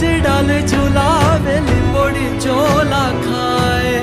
গাছ ডালে ঝুলাবে লিমড়ি চোলা খায়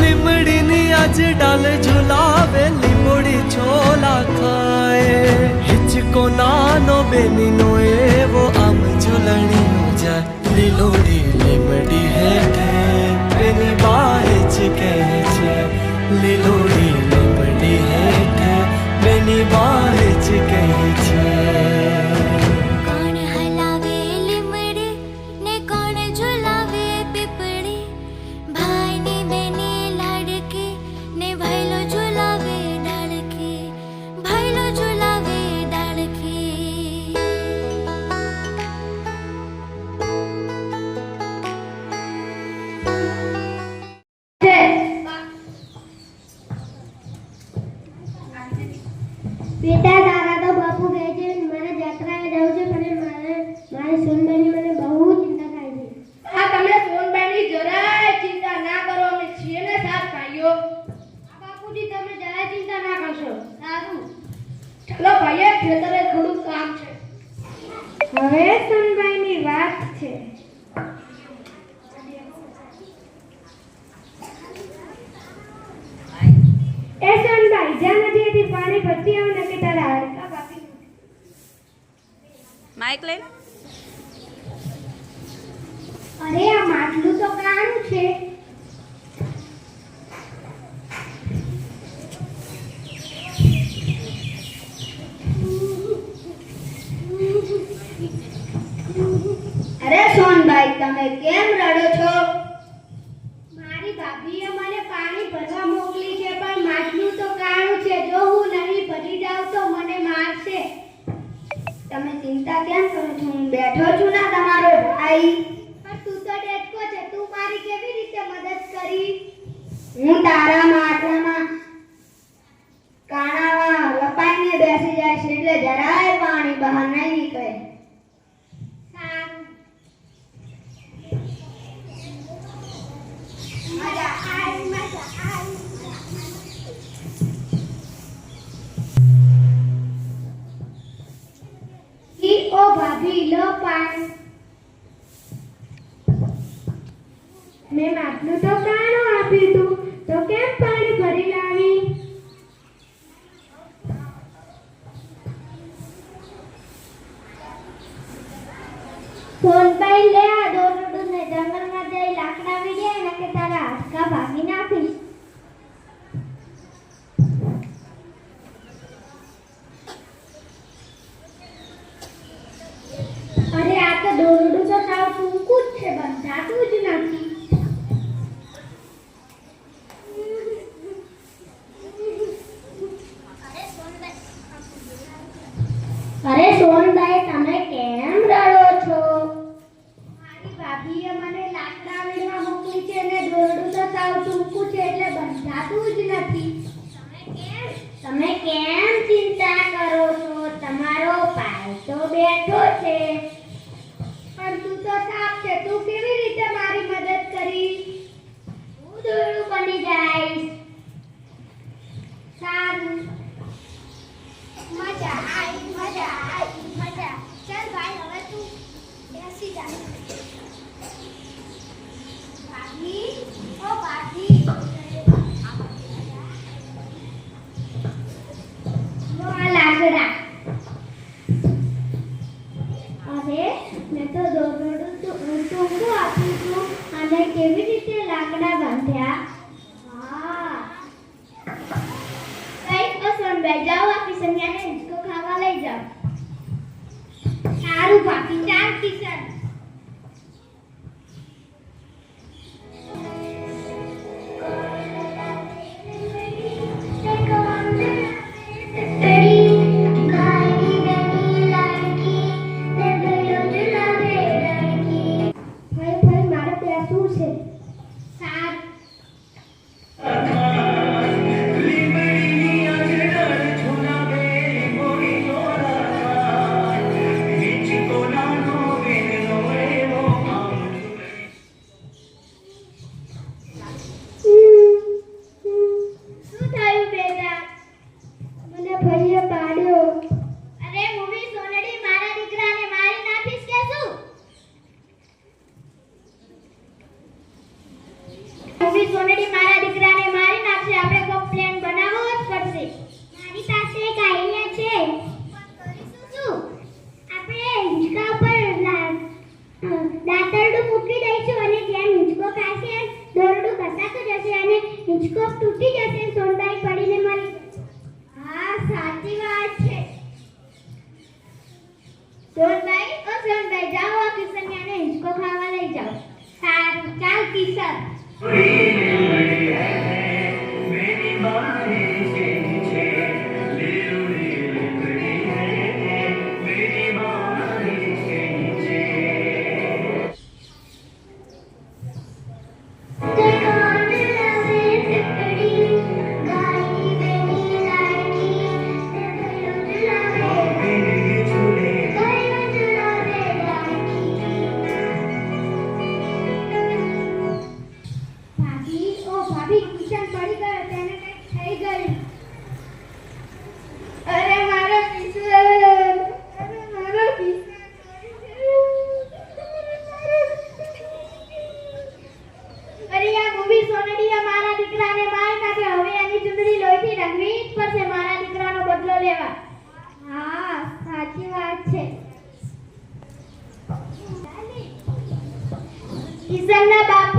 লিমড়ি নি আজ ডালে ঝুলাবে লিমড়ি চোলা খায় হিচকো না নবে নি নোয়ে ও আম ঝুলনি নো যায় লিলোড়ি লিমড়ি হেঠে পেনি বাহেছে কেছে লিলো નદીએથી પાણી આવ ને કે તારા માઇક લઈને અરે આ માટલું તો કાણું છે. અરે સોનભાઈ તમે કેમ રડો છો? ભાઈ પણ તું તો ડેટકો છે. તું મારી કેવી રીતે મદદ કરી? હું તારા માટલામાં કાણામાં લપાઈને બેસી જાય છે એટલે જરાય પાણી બહાર નહીં નીકળે. મજા આવી મજા આવી ઓ ભાભી લો પાણી. મેં તો કાણું આપ્યું તું તો કેમ પાણી ભરી લાવી ફોનભાઈ લે આ દોરડું ને જંગલમાં જઈ લાકડા વીડ્યા ને કે તારા હાડકા ભાગી નાખીશ બેઠો છે કઈ પસંદ ભાઈ જાઓ આ કિશન્યાને હિંચકો ખાવા લઈ જાઓ. સારું ભાભી Reason. 姿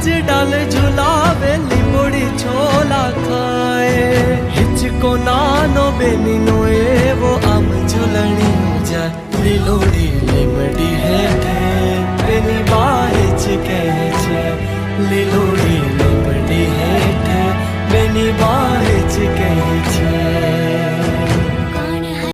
આજ ડાલ ખાય